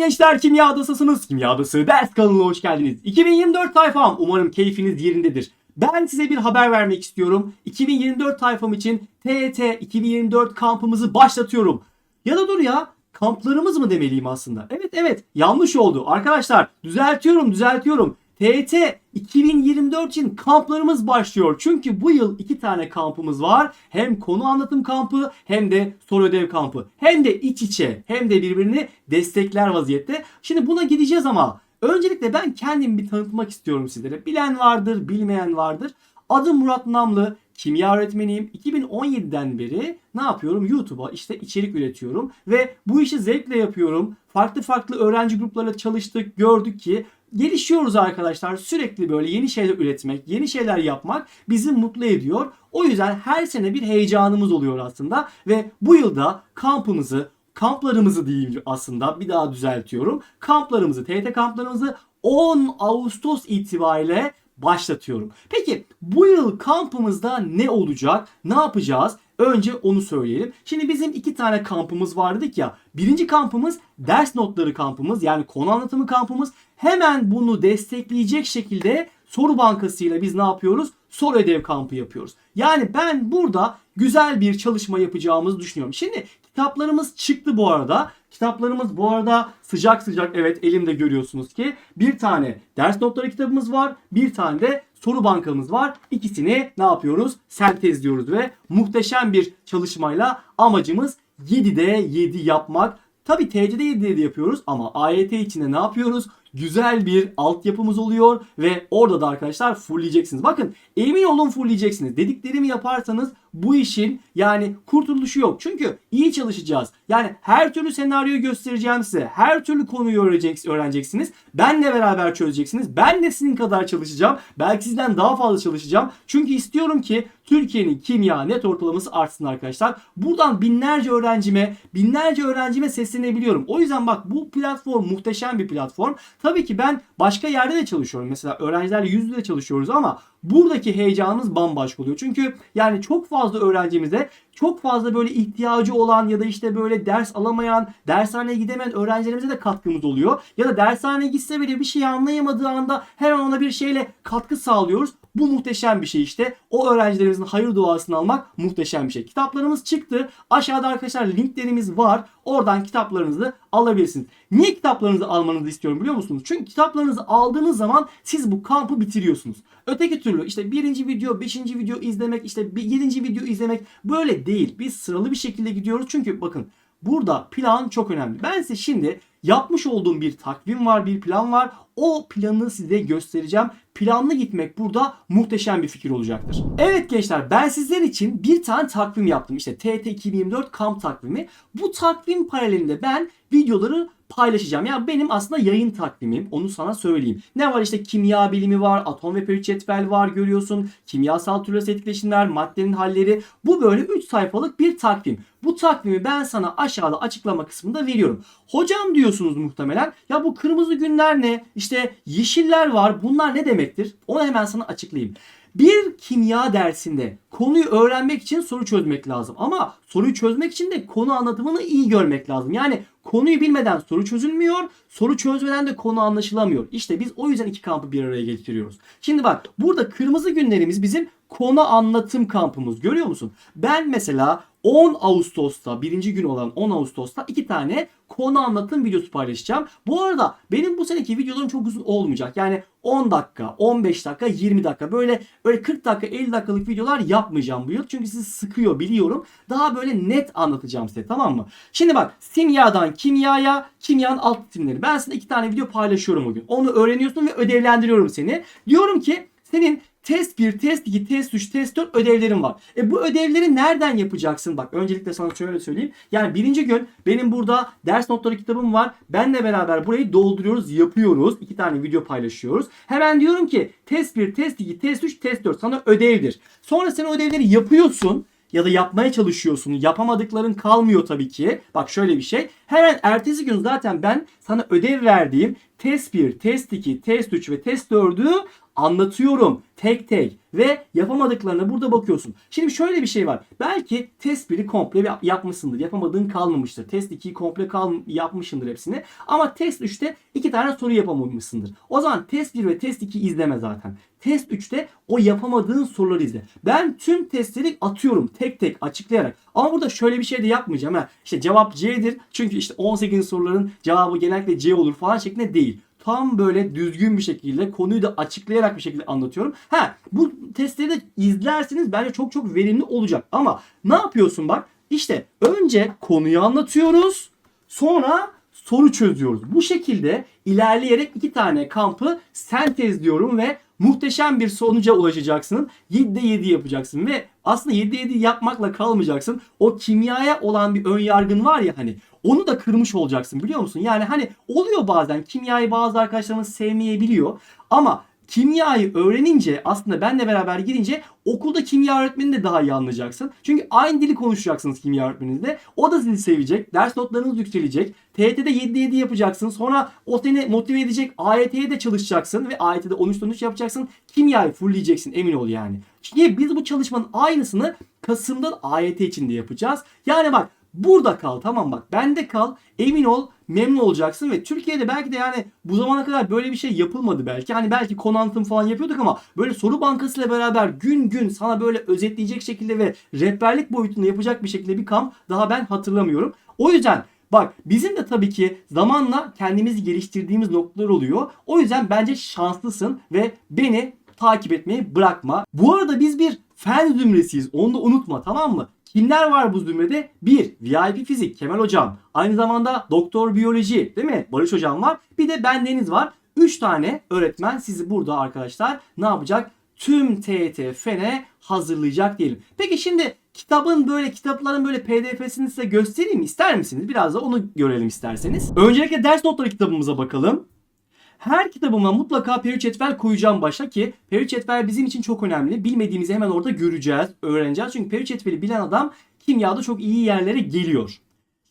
gençler Kimya Adasısınız. Kimya Adası ders kanalına hoş geldiniz. 2024 tayfam umarım keyfiniz yerindedir. Ben size bir haber vermek istiyorum. 2024 tayfam için TET 2024 kampımızı başlatıyorum. Ya da dur ya kamplarımız mı demeliyim aslında? Evet evet yanlış oldu. Arkadaşlar düzeltiyorum düzeltiyorum. TET 2024 için kamplarımız başlıyor. Çünkü bu yıl iki tane kampımız var. Hem konu anlatım kampı hem de soru ödev kampı. Hem de iç içe hem de birbirini destekler vaziyette. Şimdi buna gideceğiz ama öncelikle ben kendimi bir tanıtmak istiyorum sizlere. Bilen vardır, bilmeyen vardır. Adım Murat Namlı. Kimya öğretmeniyim. 2017'den beri ne yapıyorum? YouTube'a işte içerik üretiyorum ve bu işi zevkle yapıyorum. Farklı farklı öğrenci gruplarıyla çalıştık, gördük ki gelişiyoruz arkadaşlar. Sürekli böyle yeni şeyler üretmek, yeni şeyler yapmak bizi mutlu ediyor. O yüzden her sene bir heyecanımız oluyor aslında ve bu yılda kampımızı, kamplarımızı diyeyim aslında bir daha düzeltiyorum. Kamplarımızı, TYT kamplarımızı 10 Ağustos itibariyle başlatıyorum. Peki bu yıl kampımızda ne olacak? Ne yapacağız? Önce onu söyleyelim. Şimdi bizim iki tane kampımız var dedik ya. Birinci kampımız ders notları kampımız yani konu anlatımı kampımız. Hemen bunu destekleyecek şekilde soru bankasıyla biz ne yapıyoruz? Soru ödev kampı yapıyoruz. Yani ben burada güzel bir çalışma yapacağımızı düşünüyorum. Şimdi kitaplarımız çıktı bu arada. Kitaplarımız bu arada sıcak sıcak evet elimde görüyorsunuz ki bir tane ders notları kitabımız var. Bir tane de soru bankamız var. İkisini ne yapıyoruz? Sentezliyoruz ve muhteşem bir çalışmayla amacımız 7'de 7 yapmak. Tabi TC'de 7'de 7 yapıyoruz ama AYT içinde ne yapıyoruz? Güzel bir altyapımız oluyor ve orada da arkadaşlar fullleyeceksiniz. Bakın emin olun fullleyeceksiniz. Dediklerimi yaparsanız bu işin yani kurtuluşu yok. Çünkü iyi çalışacağız. Yani her türlü senaryoyu göstereceğim size. Her türlü konuyu öğrenecek, öğreneceksiniz. Benle beraber çözeceksiniz. Ben de sizin kadar çalışacağım. Belki sizden daha fazla çalışacağım. Çünkü istiyorum ki Türkiye'nin kimya net ortalaması artsın arkadaşlar. Buradan binlerce öğrencime, binlerce öğrencime seslenebiliyorum. O yüzden bak bu platform muhteşem bir platform. Tabii ki ben başka yerde de çalışıyorum. Mesela öğrencilerle yüz yüze çalışıyoruz ama buradaki heyecanımız bambaşka oluyor. Çünkü yani çok fazla öğrencimize çok fazla böyle ihtiyacı olan ya da işte böyle ders alamayan, dershaneye gidemeyen öğrencilerimize de katkımız oluyor. Ya da dershaneye gitse bile bir şey anlayamadığı anda hemen ona bir şeyle katkı sağlıyoruz. Bu muhteşem bir şey işte. O öğrencilerimizin hayır duasını almak muhteşem bir şey. Kitaplarımız çıktı. Aşağıda arkadaşlar linklerimiz var. Oradan kitaplarınızı alabilirsiniz. Niye kitaplarınızı almanızı istiyorum biliyor musunuz? Çünkü kitaplarınızı aldığınız zaman siz bu kampı bitiriyorsunuz. Öteki türlü işte birinci video, beşinci video izlemek, işte yedinci video izlemek böyle değil. Biz sıralı bir şekilde gidiyoruz. Çünkü bakın burada plan çok önemli. Ben size şimdi yapmış olduğum bir takvim var, bir plan var. O planı size göstereceğim. Planlı gitmek burada muhteşem bir fikir olacaktır. Evet gençler ben sizler için bir tane takvim yaptım. İşte TT 2024 kamp takvimi. Bu takvim paralelinde ben videoları paylaşacağım. Yani benim aslında yayın takvimim. Onu sana söyleyeyim. Ne var işte kimya bilimi var, atom ve periyot cetvel var görüyorsun. Kimyasal türlü etkileşimler, maddenin halleri. Bu böyle 3 sayfalık bir takvim. Bu takvimi ben sana aşağıda açıklama kısmında veriyorum. Hocam diyorsunuz muhtemelen. Ya bu kırmızı günler ne? İşte yeşiller var. Bunlar ne demektir? Onu hemen sana açıklayayım. Bir kimya dersinde konuyu öğrenmek için soru çözmek lazım. Ama soruyu çözmek için de konu anlatımını iyi görmek lazım. Yani konuyu bilmeden soru çözülmüyor. Soru çözmeden de konu anlaşılamıyor. İşte biz o yüzden iki kampı bir araya getiriyoruz. Şimdi bak burada kırmızı günlerimiz bizim konu anlatım kampımız. Görüyor musun? Ben mesela 10 Ağustos'ta birinci gün olan 10 Ağustos'ta iki tane konu anlatım videosu paylaşacağım. Bu arada benim bu seneki videolarım çok uzun olmayacak. Yani 10 dakika, 15 dakika, 20 dakika böyle öyle 40 dakika, 50 dakikalık videolar yapmayacağım bu yıl. Çünkü sizi sıkıyor biliyorum. Daha böyle net anlatacağım size tamam mı? Şimdi bak simyadan kimyaya, kimyanın alt ritimleri. Ben sana iki tane video paylaşıyorum bugün. Onu öğreniyorsun ve ödevlendiriyorum seni. Diyorum ki senin test 1, test 2, test 3, test 4 ödevlerim var. E bu ödevleri nereden yapacaksın? Bak öncelikle sana şöyle söyleyeyim. Yani birinci gün benim burada ders notları kitabım var. Benle beraber burayı dolduruyoruz, yapıyoruz. İki tane video paylaşıyoruz. Hemen diyorum ki test 1, test 2, test 3, test 4 sana ödevdir. Sonra sen ödevleri yapıyorsun ya da yapmaya çalışıyorsun. Yapamadıkların kalmıyor tabii ki. Bak şöyle bir şey. Hemen ertesi gün zaten ben sana ödev verdiğim test 1, test 2, test 3 ve test 4'ü anlatıyorum tek tek ve yapamadıklarına burada bakıyorsun. Şimdi şöyle bir şey var. Belki test 1'i komple yap- yapmışsındır. Yapamadığın kalmamıştır. Test 2'yi komple kal yapmışsındır hepsini. Ama test 3'te iki tane soru yapamamışsındır. O zaman test 1 ve test 2 izleme zaten. Test 3'te o yapamadığın soruları izle. Ben tüm testleri atıyorum tek tek açıklayarak. Ama burada şöyle bir şey de yapmayacağım. Ha. İşte cevap C'dir. Çünkü işte 18 soruların cevabı genellikle C olur falan şeklinde değil tam böyle düzgün bir şekilde konuyu da açıklayarak bir şekilde anlatıyorum. Ha bu testleri de izlerseniz bence çok çok verimli olacak. Ama ne yapıyorsun bak işte önce konuyu anlatıyoruz sonra soru çözüyoruz. Bu şekilde ilerleyerek iki tane kampı sentezliyorum ve muhteşem bir sonuca ulaşacaksın. 7'de 7 yapacaksın ve aslında 7'de 7 yapmakla kalmayacaksın. O kimyaya olan bir ön yargın var ya hani onu da kırmış olacaksın biliyor musun? Yani hani oluyor bazen kimyayı bazı arkadaşlarımız sevmeyebiliyor ama kimyayı öğrenince aslında benle beraber girince okulda kimya öğretmenini de daha iyi anlayacaksın. Çünkü aynı dili konuşacaksınız kimya öğretmeninizle. O da sizi sevecek. Ders notlarınız yükselecek. TYT'de 7'de 7 yapacaksın. Sonra o seni motive edecek. AYT'ye de çalışacaksın ve AYT'de 13'te 13 yapacaksın. Kimyayı fullleyeceksin emin ol yani. Çünkü biz bu çalışmanın aynısını Kasım'da AYT için de yapacağız. Yani bak Burada kal tamam bak bende kal emin ol memnun olacaksın ve Türkiye'de belki de yani bu zamana kadar böyle bir şey yapılmadı belki. Hani belki konu anlatım falan yapıyorduk ama böyle soru bankasıyla beraber gün gün sana böyle özetleyecek şekilde ve rehberlik boyutunda yapacak bir şekilde bir kamp daha ben hatırlamıyorum. O yüzden Bak bizim de tabii ki zamanla kendimizi geliştirdiğimiz noktalar oluyor. O yüzden bence şanslısın ve beni takip etmeyi bırakma. Bu arada biz bir fen zümresiyiz. Onu da unutma tamam mı? Kimler var bu zümrede? 1. VIP fizik Kemal hocam. Aynı zamanda doktor biyoloji değil mi? Barış hocam var. Bir de bendeniz var. 3 tane öğretmen sizi burada arkadaşlar ne yapacak? Tüm TET fene hazırlayacak diyelim. Peki şimdi kitabın böyle kitapların böyle pdf'sini size göstereyim ister misiniz? Biraz da onu görelim isterseniz. Öncelikle ders notları kitabımıza bakalım. Her kitabıma mutlaka peri cetvel koyacağım başa ki peri cetvel bizim için çok önemli. Bilmediğimizi hemen orada göreceğiz, öğreneceğiz. Çünkü peri cetveli bilen adam kimyada çok iyi yerlere geliyor.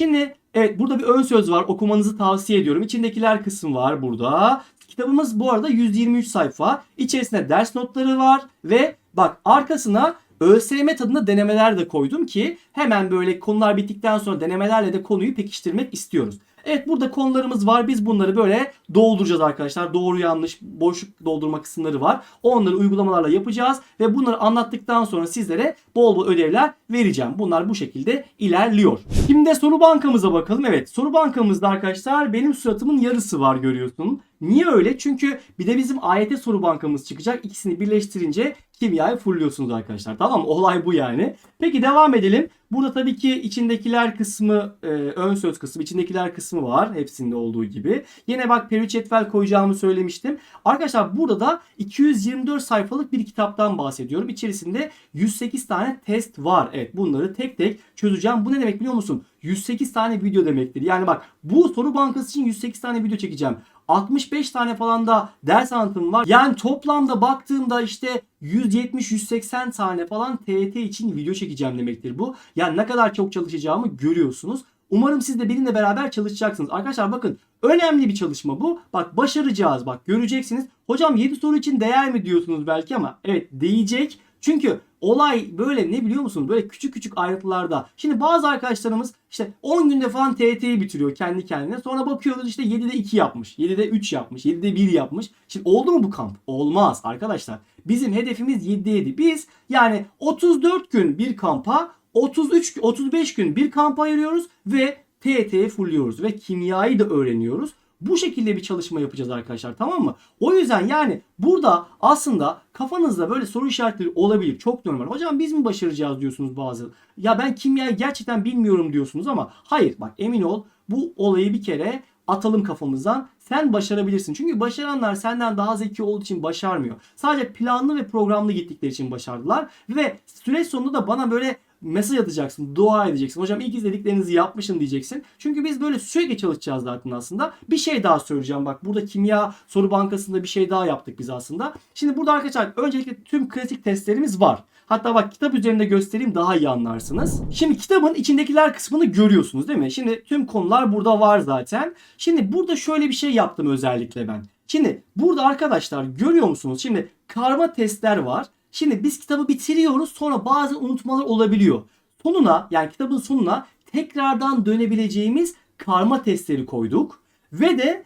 Şimdi evet burada bir ön söz var. Okumanızı tavsiye ediyorum. İçindekiler kısım var burada. Kitabımız bu arada 123 sayfa. İçerisinde ders notları var ve bak arkasına ÖSYM tadında denemeler de koydum ki hemen böyle konular bittikten sonra denemelerle de konuyu pekiştirmek istiyoruz. Evet burada konularımız var. Biz bunları böyle dolduracağız arkadaşlar. Doğru yanlış boşluk doldurma kısımları var. Onları uygulamalarla yapacağız ve bunları anlattıktan sonra sizlere bol bol ödevler vereceğim. Bunlar bu şekilde ilerliyor. Şimdi de soru bankamıza bakalım. Evet soru bankamızda arkadaşlar benim suratımın yarısı var görüyorsun. Niye öyle? Çünkü bir de bizim AYT soru bankamız çıkacak. İkisini birleştirince kimyayı fullüyorsunuz arkadaşlar. Tamam mı? Olay bu yani. Peki devam edelim. Burada tabii ki içindekiler kısmı, e, ön söz kısmı, içindekiler kısmı var. Hepsinde olduğu gibi. Yine bak peri cetvel koyacağımı söylemiştim. Arkadaşlar burada da 224 sayfalık bir kitaptan bahsediyorum. İçerisinde 108 tane test var. Evet bunları tek tek çözeceğim. Bu ne demek biliyor musun? 108 tane video demektir. Yani bak bu soru bankası için 108 tane video çekeceğim. 65 tane falan da ders anlatım var. Yani toplamda baktığımda işte 170-180 tane falan TET için video çekeceğim demektir bu. Yani ne kadar çok çalışacağımı görüyorsunuz. Umarım siz de benimle beraber çalışacaksınız. Arkadaşlar bakın önemli bir çalışma bu. Bak başaracağız bak göreceksiniz. Hocam 7 soru için değer mi diyorsunuz belki ama evet değecek. Çünkü olay böyle ne biliyor musunuz? Böyle küçük küçük ayrıntılarda. Şimdi bazı arkadaşlarımız işte 10 günde falan TYT'yi bitiriyor kendi kendine. Sonra bakıyoruz işte 7'de 2 yapmış. 7'de 3 yapmış. 7'de 1 yapmış. Şimdi oldu mu bu kamp? Olmaz arkadaşlar. Bizim hedefimiz 7'de 7. Biz yani 34 gün bir kampa 33 35 gün bir kampa ayırıyoruz ve TYT'yi fulluyoruz ve kimyayı da öğreniyoruz. Bu şekilde bir çalışma yapacağız arkadaşlar tamam mı? O yüzden yani burada aslında kafanızda böyle soru işaretleri olabilir. Çok normal. Hocam biz mi başaracağız diyorsunuz bazı. Ya ben kimyayı gerçekten bilmiyorum diyorsunuz ama hayır bak emin ol bu olayı bir kere atalım kafamızdan. Sen başarabilirsin. Çünkü başaranlar senden daha zeki olduğu için başarmıyor. Sadece planlı ve programlı gittikleri için başardılar. Ve süreç sonunda da bana böyle mesaj atacaksın, dua edeceksin. Hocam ilk izlediklerinizi yapmışım diyeceksin. Çünkü biz böyle sürekli çalışacağız zaten aslında. Bir şey daha söyleyeceğim bak. Burada kimya soru bankasında bir şey daha yaptık biz aslında. Şimdi burada arkadaşlar öncelikle tüm klasik testlerimiz var. Hatta bak kitap üzerinde göstereyim daha iyi anlarsınız. Şimdi kitabın içindekiler kısmını görüyorsunuz değil mi? Şimdi tüm konular burada var zaten. Şimdi burada şöyle bir şey yaptım özellikle ben. Şimdi burada arkadaşlar görüyor musunuz? Şimdi karma testler var. Şimdi biz kitabı bitiriyoruz sonra bazı unutmalar olabiliyor. Sonuna yani kitabın sonuna tekrardan dönebileceğimiz karma testleri koyduk. Ve de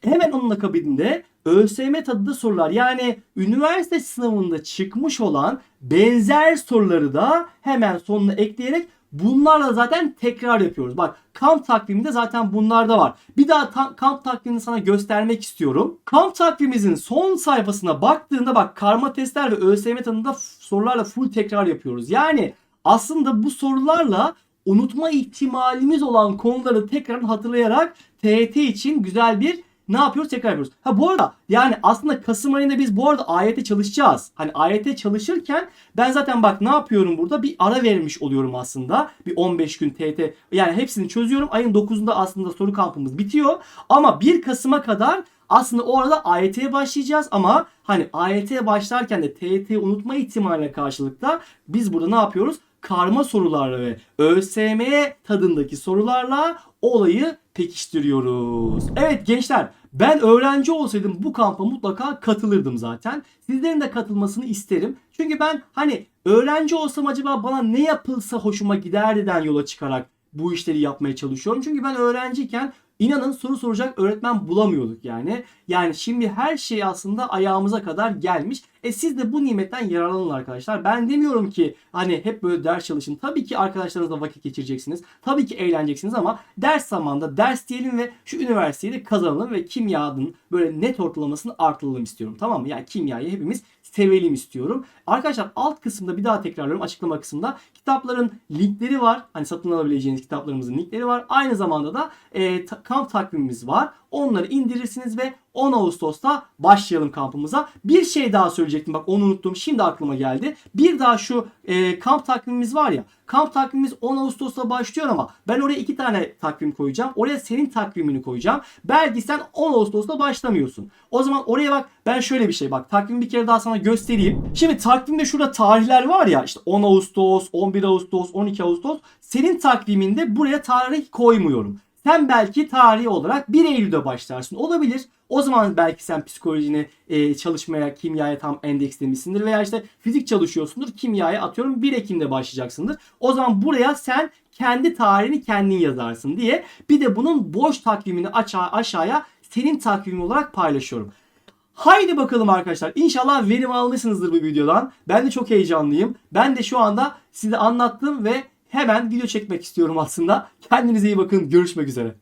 hemen onun akabinde ÖSYM tadında sorular yani üniversite sınavında çıkmış olan benzer soruları da hemen sonuna ekleyerek bunlarla zaten tekrar yapıyoruz. Bak kamp takviminde zaten bunlar da var. Bir daha ta- kamp takvimini sana göstermek istiyorum. Kamp takvimimizin son sayfasına baktığında bak karma testler ve ÖSYM tadında f- sorularla full tekrar yapıyoruz. Yani aslında bu sorularla unutma ihtimalimiz olan konuları tekrar hatırlayarak TET için güzel bir ne yapıyoruz tekrar yapıyoruz. Ha bu arada yani aslında Kasım ayında biz bu arada AYT çalışacağız. Hani AYT çalışırken ben zaten bak ne yapıyorum burada bir ara vermiş oluyorum aslında. Bir 15 gün TET yani hepsini çözüyorum. Ayın 9'unda aslında soru kampımız bitiyor. Ama 1 Kasım'a kadar aslında o arada AYT'ye başlayacağız ama hani AYT'ye başlarken de TET'yi unutma ihtimaline karşılıkta biz burada ne yapıyoruz? Karma sorularla ve ÖSYM tadındaki sorularla olayı pekiştiriyoruz. Evet gençler ben öğrenci olsaydım bu kampa mutlaka katılırdım zaten. Sizlerin de katılmasını isterim. Çünkü ben hani öğrenci olsam acaba bana ne yapılsa hoşuma giderden yola çıkarak bu işleri yapmaya çalışıyorum. Çünkü ben öğrenciyken inanın soru soracak öğretmen bulamıyorduk yani. Yani şimdi her şey aslında ayağımıza kadar gelmiş. E siz de bu nimetten yararlanın arkadaşlar. Ben demiyorum ki hani hep böyle ders çalışın. Tabii ki arkadaşlarınızla vakit geçireceksiniz. Tabii ki eğleneceksiniz ama ders zamanında ders diyelim ve şu üniversiteyi de kazanalım ve kimyanın böyle net ortalamasını artıralım istiyorum. Tamam mı? Yani kimyayı hepimiz sevelim istiyorum. Arkadaşlar alt kısımda bir daha tekrarlıyorum açıklama kısmında kitapların linkleri var. Hani satın alabileceğiniz kitaplarımızın linkleri var. Aynı zamanda da e, ta- kamp takvimimiz var. Onları indirirsiniz ve 10 Ağustos'ta başlayalım kampımıza. Bir şey daha söyleyecektim bak onu unuttum şimdi aklıma geldi. Bir daha şu e, kamp takvimimiz var ya. Kamp takvimimiz 10 Ağustos'ta başlıyor ama ben oraya iki tane takvim koyacağım. Oraya senin takvimini koyacağım. Belki sen 10 Ağustos'ta başlamıyorsun. O zaman oraya bak ben şöyle bir şey bak takvimi bir kere daha sana göstereyim. Şimdi takvimde şurada tarihler var ya işte 10 Ağustos, 11 Ağustos, 12 Ağustos. Senin takviminde buraya tarih koymuyorum. Sen belki tarihi olarak 1 Eylül'de başlarsın. Olabilir. O zaman belki sen psikolojini e, çalışmaya, kimyaya tam endekslemişsindir. Veya işte fizik çalışıyorsundur. Kimyaya atıyorum 1 Ekim'de başlayacaksındır. O zaman buraya sen kendi tarihini kendin yazarsın diye. Bir de bunun boş takvimini aşağı, aşağıya senin takvimin olarak paylaşıyorum. Haydi bakalım arkadaşlar. İnşallah verim almışsınızdır bu videodan. Ben de çok heyecanlıyım. Ben de şu anda size anlattım ve hemen video çekmek istiyorum aslında. Kendinize iyi bakın. Görüşmek üzere.